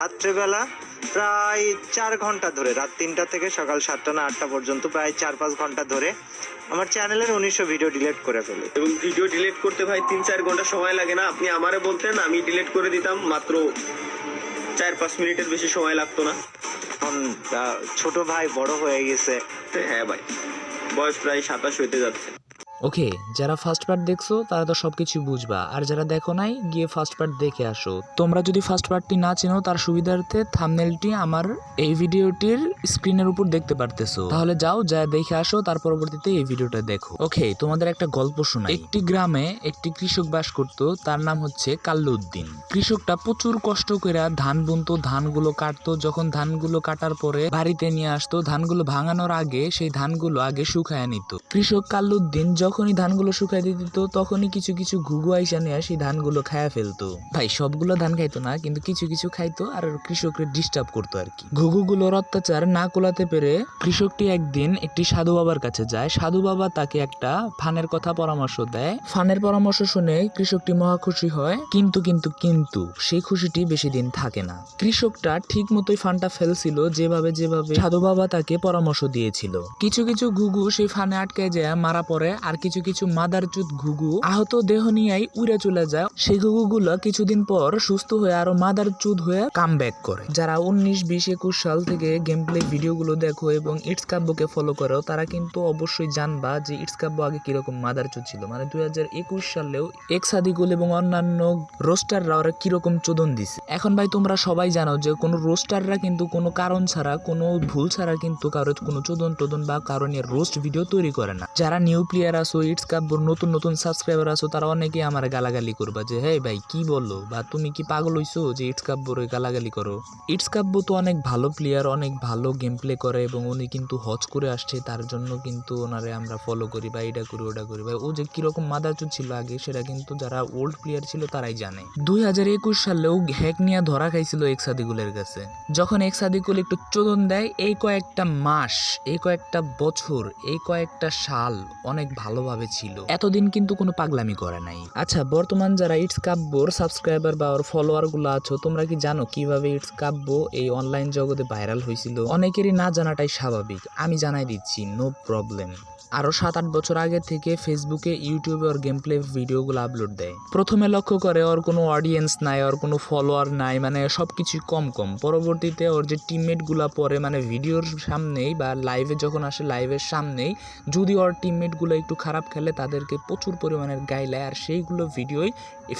রাত্রেবেলা প্রায় চার ঘণ্টা ধরে রাত তিনটা থেকে সকাল সাতটা না আটটা পর্যন্ত প্রায় চার পাঁচ ঘণ্টা ধরে আমার চ্যানেলের উনিশশো ভিডিও ডিলিট করে ফেলি। এবং ভিডিও ডিলিট করতে ভাই তিন চার ঘণ্টা সময় লাগে না। আপনি আমারে বলতেন আমি ডিলিট করে দিতাম মাত্র চার পাঁচ মিনিটের বেশি সময় লাগতো না। এখন ছোট ভাই বড় হয়ে গেছে। হ্যাঁ ভাই বয়স প্রায় সাতাশ হইতে যাচ্ছে। ওকে, যারা ফার্স্ট পার্ট দেখছ, তারা তো সবকিছু বুঝবা। আর যারা দেখো নাই, গিয়ে ফার্স্ট পার্ট দেখে আসো। তোমরা যদি ফার্স্ট পার্টটি না চেনো, তার সুবিধার্থে থামনেলটি আমার এই ভিডিওটির স্ক্রিনের উপর দেখতে পারতেছো। তাহলে যাও, যা দেখে আসো, তার পরবর্তীতে এই ভিডিওটা দেখো। ওকে, তোমাদের একটা গল্প শোনাই। একটি গ্রামে একটি কৃষক বাস করত, তার নাম হচ্ছে কাল্লুদ্দিন। কৃষকটা প্রচুর কষ্ট করে ধান বুনতো, ধানগুলো কাটতো। যখন ধানগুলো কাটার পরে বাড়িতে নিয়ে আসতো, ধানগুলো ভাঙানোর আগে সেই ধানগুলো আগে শুকায় নিত। কৃষক কাল্লুদ্দিন যখনই ধানগুলো শুকাই দিয়ে দিত তখনই কিছু কিছু ঘুঘু আইসা নিয়ে সেই ধানগুলো খায়া ফেলতো। ভাই, সবগুলো ধান খাইতো না, কিন্তু কিছু কিছু খাইতো আর কৃষককে ডিস্টার্ব করতো আর কি। ঘুঘুগুলোর অত্যাচার না কোলাতে পেরে কৃষকটি একদিন একটি সাধু বাবার কাছে যায়। সাধু বাবা তাকে একটা ফানের কথা পরামর্শ দেয়। ফানের পরামর্শ শুনে কৃষকটি মহা খুশি হয়। কিন্তু কিন্তু কিন্তু সেই খুশিটি বেশি দিন থাকে না। কৃষকটা ঠিক মতোই ফানটা ফেলছিল, যেভাবে যেভাবে সাধু বাবা তাকে পরামর্শ দিয়েছিল। কিছু কিছু ঘুঘু সেই ফানে আটকে যায়, মারা পড়ে আর কিছু কিছু মাদার মাদারচুত ঘুঘু আহত দেহ নিয়েই উড়ে চলে যায়। সেই ঘুঘুগুলো কিছুদিন পর সুস্থ হয়ে আরও মাদার মাদারচুত হয়ে কাম ব্যাক করে। যারা উনিশ, বিশ, একুশ সাল থেকে গেম প্লে ভিডিওগুলো দেখো এবং ইটস কাব্যকে ফলো করো, তারা কিন্তু অবশ্যই জানবা যে ইটস কাব্য আগে কীরকম মাদারচুত ছিল। মানে দুই হাজার একুশ সালেও এক্স সাদিকুল এবং অন্যান্য রোস্টাররা ওরা কীরকম চোদন দিছে। এখন ভাই তোমরা সবাই জানো যে কোনো রোস্টাররা কিন্তু কোনো কারণ ছাড়া, কোনো ভুল ছাড়া কিন্তু কারও কোনো চোদন টোদন বা কারণে রোস্ট ভিডিও তৈরি করে না। যারা নিউ প্লেয়ার আসো ইটস কাব্যর নতুন নতুন সাবস্ক্রাইবার আসো তারা অনেকেই আমার গালাগালি করবা যে হ্যাঁ ভাই, কি বলো বা, তুমি কি পাগল হইছো যে ইটস কাব্যর গালাগালি করো? ইটস কাব্য তো অনেক ভালো প্লেয়ার অনেক ভালো গেম প্লে করে এবং উনি কিন্তু হজ করে আসছে, তার জন্য কিন্তু ওনারে আমরা ফলো করি বা এটা করি ওটা করি। বা ও যে কীরকম মাদাচুর ছিল আগে, সেটা কিন্তু যারা ওল্ড প্লেয়ার ছিল তারাই জানে। দুই হাজার একুশ সালেও হ্যাক নিয়ে ধরা খাইছিল এক্সাদিগুলের কাছে। যখন এক্সাদিকুল একটু চোদন দেয়, এই কয়েকটা মাস, এই কয়েকটা বছর, এই কয়েকটা সাল, অনেক ভালোভাবে ছিল। এতদিন কিন্তু কোনো পাগলামি করে নাই। আচ্ছা বর্তমান যারা ইটস কাব্যর সাবস্ক্রাইবার বা ওর ফলোয়ারগুলো আছো, তোমরা কি জানো কীভাবে ইটস কাব্য এই অনলাইন জগতে ভাইরাল হয়েছিল? অনেকেরই না জানাটাই স্বাভাবিক। আমি জানাই দিচ্ছি নো প্রবলেম আরও সাত আট বছর আগে থেকে ফেসবুকে ইউটিউবে ওর গেম প্লে ভিডিওগুলো আপলোড দেয়। প্রথমে লক্ষ্য করে ওর কোনো অডিয়েন্স নাই, ওর কোনো ফলোয়ার নাই মানে সব কিছুই কম কম। পরবর্তীতে ওর যে টিমমেটগুলো পরে মানে ভিডিওর সামনেই বা লাইভে যখন আসে লাইভের সামনেই, যদি ওর টিমমেটগুলো একটু খারাপ খেলে তাদেরকে প্রচুর পরিমাণের গাইলায় আর সেইগুলো ভিডিওই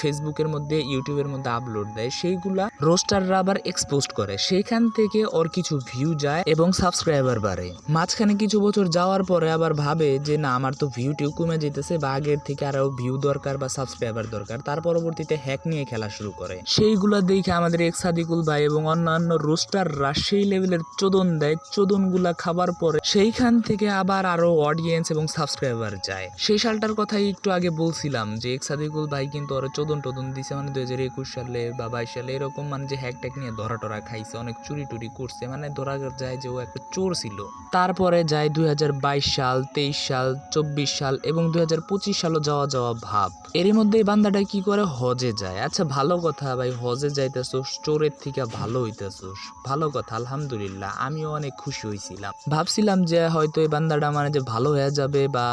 ফেসবুকের মধ্যে, ইউটিউবের মধ্যে আপলোড দেয়। সেইগুলা রোস্টাররা আবার এক্সপোজ করে। সেখান থেকে ওর কিছু ভিউ যায় এবং সাবস্ক্রাইবার বাড়ে। মাঝখানে কিছু বছর যাওয়ার পরে আবার ভাবে যে, না, আমার তো ভিউ টিউ কমে যেতেছে বা আগের থেকে আরও ভিউ দরকার বা সাবস্ক্রাইবার দরকার। তার পরবর্তীতে হ্যাক নিয়ে খেলা শুরু করে। সেইগুলা দেখে আমাদের এক সাদিকুল ভাই এবং অন্যান্য রোস্টাররা সেই লেভেলের চোদন দেয়। চোদনগুলা খাবার পরে সেইখান থেকে আবার আরও অডিয়েন্স এবং সাবস্ক্রাইবার যায়। সেই সালটার কথাই একটু আগে বলছিলাম যে এক সাদিকুল ভাই কিন্তু ওরা চোদন টোদন দিছে। মানে দুই হাজার একুশ সালে বা বাইশ সালে এরকম মানে যে হ্যাক ট্যাক নিয়ে ধরা টরা খাইছে, অনেক চুরি টুরি করছে। মানে ধরা যায় যে ও একটা চোর ছিল। তারপরে যায় দুই হাজার বাইশ সাল, তেইশ সাল, চব্বিশ সাল এবং দুই হাজার পঁচিশ সালও যাওয়া যাওয়া ভাব। এরই মধ্যে এই বান্দাটা কি করে? হজে যায়। আচ্ছা ভালো কথা ভাই, হজে যাইতেছোস, চোরের থেকে ভালো হইতেছোস। ভালো কথা, আলহামদুলিল্লাহ। আমিও অনেক খুশি হয়েছিলাম ভাবছিলাম যে হয়তো এই বান্দাটা মানে যে ভালো হয়ে যাবে বা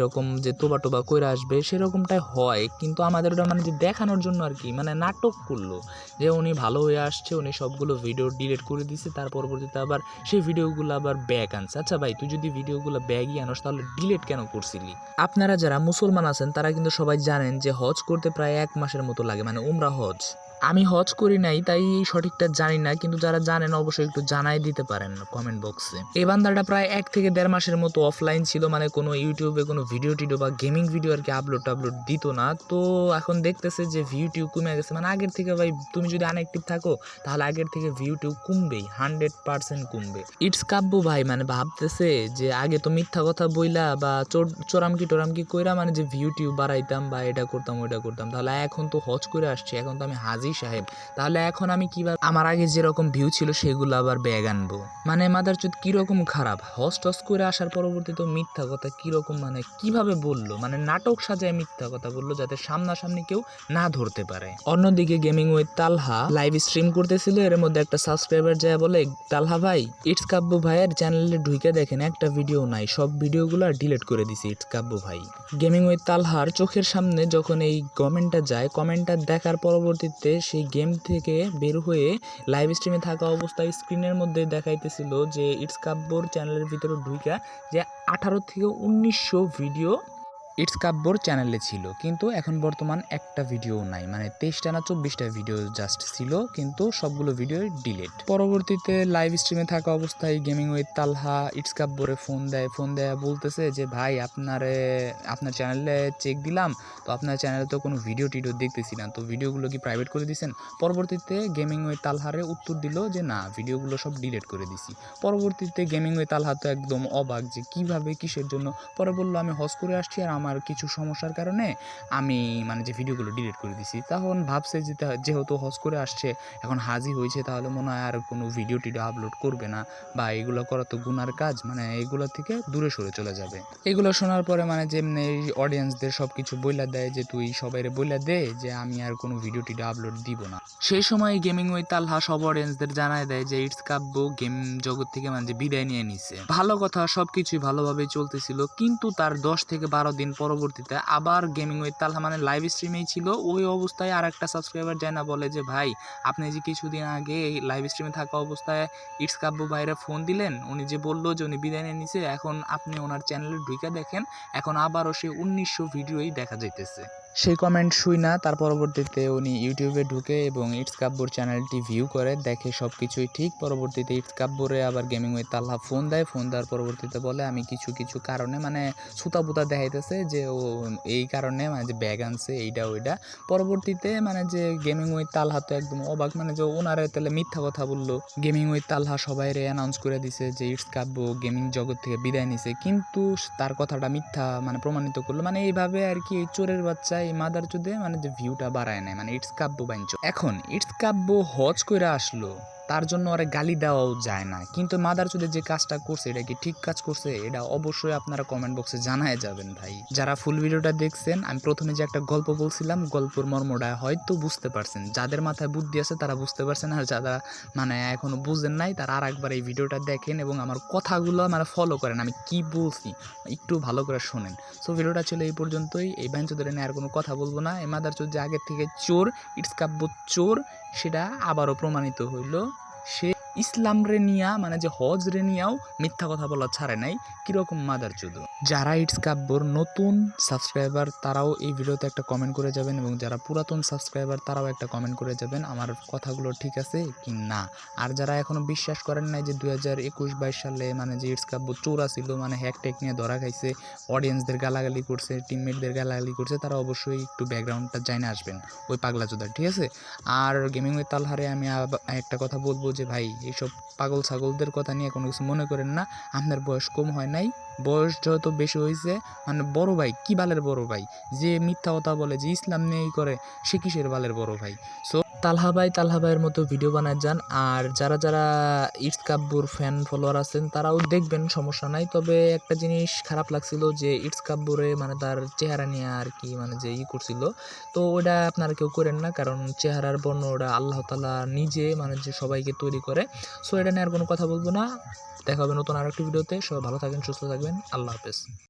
এরকম যে তোবা টোবা করে আসবে সেরকমটাই হয়। কিন্তু আমাদের ওটা মানে যে দেখানোর জন্য আর কি মানে নাটক করল। যে উনি ভালো হয়ে আসছে, উনি সবগুলো ভিডিও ডিলিট করে দিছে, তার পরবর্তীতে আবার সেই ভিডিওগুলো আবার ব্যাগ আনছে। আচ্ছা ভাই, তুই যদি ভিডিওগুলো ব্যাগই আনোস, তাহলে ডিলিট কেন করছিলি? আপনারা যারা মুসলমান আছেন, তারা কিন্তু সবাই জানেন যে হজ করতে প্রায় এক মাসের মতো লাগে মানে উমরা হজ। আমি হজ করি নাই, তাই এই সঠিকটা জানি না, কিন্তু যারা জানেন অবশ্যই একটু জানাই দিতে পারেন কমেন্ট বক্সে এই বান্দাটা প্রায় এক থেকে দেড় মাসের মতো অফলাইন ছিল মানে কোনো ইউটিউবে কোনো ভিডিও টিডিও বা গেমিং ভিডিও আর কি আপলোড টাপলোড দিত না। তো এখন দেখতেছে যে ভিউ টিউ কমে গেছে মানে আগের থেকে ভাই তুমি যদি আনএক্টিভ থাকো, তাহলে আগের থেকে ভিউ টিউ কমবেই হান্ড্রেড পার্সেন্ট কমবে। ইটস কাব্য ভাই মানে ভাবতেছে যে আগে তো মিথ্যা কথা বইলা বা চোর, চোরামকি টোরামকি কইরা মানে যে ভিউ টিউ বাড়াইতাম বা এটা করতাম, ওইটা করতাম, তাহলে এখন তো হজ করে আসছি, এখন তো আমি হাজি কাজী সাহেব। তাহলে এখন আমি কীভাবে আমার আগে যেরকম ভিউ ছিল সেগুলো আবার ব্যাগ আনব। মানে মাদারচুদ কীরকম খারাপ? হস টস করে আসার পরবর্তীতে মিথ্যা কথা কীরকম মানে কীভাবে বলল? মানে নাটক সাজায় মিথ্যা কথা বলল যাতে সামনাসামনি কেউ না ধরতে পারে। অন্যদিকে gaming with Talha live stream করতেছিল, এর মধ্যে একটা সাবস্ক্রাইবার যায় বলে, তালহা ভাই ইটস কাব্য ভাইয়ের চ্যানেলে ঢুকে দেখেন, একটা ভিডিও নাই, সব ভিডিওগুলো ডিলিট করে দিছে ইটস কাব্য ভাই। গেমিং উইথ তালহার চোখের সামনে যখন এই কমেন্টটা যায় কমেন্টটা দেখার পরবর্তীতে সেই গেম থেকে বের হয়ে লাইভ স্ট্রিমে থাকা অবস্থায় স্ক্রিনের মধ্যে দেখাইতেছিল যে ইটস কাব্যর চ্যানেলের ভিতরে ঢুইকা যে আঠারো থেকে উনিশশো ভিডিও ইটস কাব্যর চ্যানেলে ছিল, কিন্তু এখন বর্তমান একটা ভিডিও নাই। মানে তেইশটা না চব্বিশটা ভিডিও জাস্ট ছিল, কিন্তু সবগুলো ভিডিও ডিলেট পরবর্তীতে লাইভ স্ট্রিমে থাকা অবস্থায় গেমিং উইথ তালহা ইটস কাব্যরে ফোন দেয় ফোন দেয় বলতেছে যে, ভাই, আপনারে, আপনার চ্যানেলে চেক দিলাম, তো আপনার চ্যানেলে তো কোনো ভিডিও টিডিও দেখতেছি না, তো ভিডিওগুলো কি প্রাইভেট করে দিয়েছেন পরবর্তীতে গেমিং উইথ তালহারে উত্তর দিল যে, না ভিডিওগুলো সব ডিলেট করে দিছি। পরবর্তীতে গেমিং উইথ তালহা তো একদম অবাক যে, কীভাবে, কিসের জন্য? পরে বলল, আমি হজ করে আসছি আর আমার কিছু সমস্যার কারণে আমি মানে যে ভিডিওগুলো ডিলিট করে দিছি। তখন ভাবছে যে যেহেতু হজ করে আসছে, এখন হাজি হয়েছে, তাহলে মনে হয় আর কোনো ভিডিও টিডিও আপলোড করবে না বা এগুলো করা তো গুনার কাজ মানে এগুলো থেকে দূরে সরে চলে যাবে। এগুলো শোনার পরে মানে যেমনি অডিয়েন্সদের সব কিছু বইলা দেয় যে, তুই সবাই বইলা দে যে, আমি আর কোনো ভিডিও টিডিও আপলোড দিব না। সেই সময় গেমিং উইথ তালহা সব অডিয়েন্সদের জানায় দেয় যে ইটস কাব্য গেম জগৎ থেকে মানে যে বিদায় নিয়ে নিছে। ভালো কথা, সবকিছুই ভালোভাবে চলতেছিল, কিন্তু তার দশ থেকে বারো দিন পরবর্তীতে। আবার গেমিং উইথ তালহা মানে লাইভ স্ট্রিমেই ছিল। ওই অবস্থায় আর একটা সাবস্ক্রাইবার যায় না বলে যে, ভাই, আপনি যে কিছুদিন আগে এই লাইভ স্ট্রিমে থাকা অবস্থায় ইটস কাব্য ভাইরা ফোন দিলেন। উনি যে বলল যে, উনি বিদায় নিয়ে নিছে। এখন আপনি ওনার চ্যানেলে ঢুকে দেখেন। এখন আবারও সে উনিশশো ভিডিওই দেখা যাইতেছে। সেই কমেন্ট শুই না, তার পরবর্তীতে উনি ইউটিউবে ঢুকে এবং ইটস কাব্যর চ্যানেলটি ভিউ করে, দেখে সব কিছুই ঠিক। পরবর্তীতে ইটস কাব্যরে আবার গেমিং উইথ তাল্লাহ ফোন দেয়। ফোন দেওয়ার পরবর্তীতে বলে, আমি কিছু কিছু কারণে মানে সুতা বুতা দেখাইতেছে যে ও এই কারণে মানে যে ব্যাগ আনছে এইটা ওইটা পরবর্তীতে মানে যে গেমিং উইথ তালহা তো একদম অবাক মানে যে ওনারে তাহলে মিথ্যা কথা বলল। গেমিং উইথ তালহা সবাই রে অ্যানাউন্স করে দিছে যে ইটস কাব্য গেমিং জগৎ থেকে বিদায় নিছে। কিন্তু তার কথাটা মিথ্যা মানে প্রমাণিত করল। মানে এইভাবে আর কি চোরের বাচ্চা এই মাদার চুদে মানে যে ভিউটা বাড়ায় নেয় মানে ইটস কাব্য বাঞ্চ। এখন ইটস কাব্য হজ কইরা আসলো তার জন্য আরে গালি দেওয়াও যায় না। কিন্তু মাদার চুদে যে কাজটা করছে, এটা কি ঠিক কাজ করছে, এটা অবশ্যই আপনারা কমেন্ট বক্সে জানায় যাবেন ভাই। যারা ফুল ভিডিওটা দেখছেন, আমি প্রথমে যে একটা গল্প বলছিলাম, গল্পর মর্মটা হয়তো বুঝতে পারছেন। যাদের মাথায় বুদ্ধি আছে, তারা বুঝতে পারছেন, আর যারা মানে এখনও বুঝেন নাই, তারা আর একবার এই ভিডিওটা দেখেন এবং আমার কথাগুলো মানে ফলো করেন। আমি কি বলছি, একটু ভালো করে শোনেন। সো ভিডিওটা ছিল এই পর্যন্তই। এই বেঞ্চ ধরে নিয়ে আর কোনো কথা বলব না। এই মাদার যে আগের থেকে চোর, ইটস কাব্য চোর, সেটা আবারও প্রমাণিত হইল। সে ইসলাম রেনিয়া মানে যে হজ রেনিয়াও মিথ্যা কথা বলা ছাড়ে নাই, কীরকম মাদার চুদো? যারা ইটস কাব্যর নতুন সাবস্ক্রাইবার তারাও এই ভিডিওতে একটা কমেন্ট করে যাবেন এবং যারা পুরাতন সাবস্ক্রাইবার তারাও একটা কমেন্ট করে যাবেন আমার কথাগুলো ঠিক আছে কি না? আর যারা এখনও বিশ্বাস করেন নাই যে দু হাজার একুশ বাইশ সালে মানে যে ইটস কাব্য চোরা ছিল মানে হ্যাক ট্যাক নিয়ে ধরা খাইছে অডিয়েন্সদের গালাগালি করছে টিমমেটদের গালাগালি করছে, তারা অবশ্যই একটু ব্যাকগ্রাউন্ডটা জানে আসবেন, ওই পাগলা চোদার, ঠিক আছে? আর গেমিং উইথ তালহারে আমি একটা কথা বলব যে ভাই এইসব পাগল ছাগলদের কথা নিয়ে কোনো কিছু মনে করেন না। আপনার বয়স কম হয় নাই। বয়স যত বেশি হয়েছে মানে বড় ভাই, কী বালের বড় ভাই? যে মিথ্যা কথা বলে যে ইসলাম নিয়েই করে, সে কিসের বালের বড় ভাই? সো তালহা ভাই তালহা ভাইয়ের মতো ভিডিও বানায় যান। আর যারা যারা ইটস কাব্যুর ফ্যান ফলোয়ার আছেন, তারাও দেখবেন, সমস্যা নাই। তবে একটা জিনিস খারাপ লাগছিল যে ইটস কাব্যুরে মানে তার চেহারা নিয়ে আর কি মানে যে ই করছিল, তো ওটা আপনারা কেউ করেন না, কারণ চেহারার বর্ণ ওটা আল্লাহ তালা নিজে মানে যে সবাইকে তৈরি করে। সো এটা নিয়ে আর কোনো কথা বলব না। দেখা হবে নতুন আরেকটি ভিডিওতে সবাই ভালো থাকবেন সুস্থ থাকবেন। আল্লাহ হাফেজ।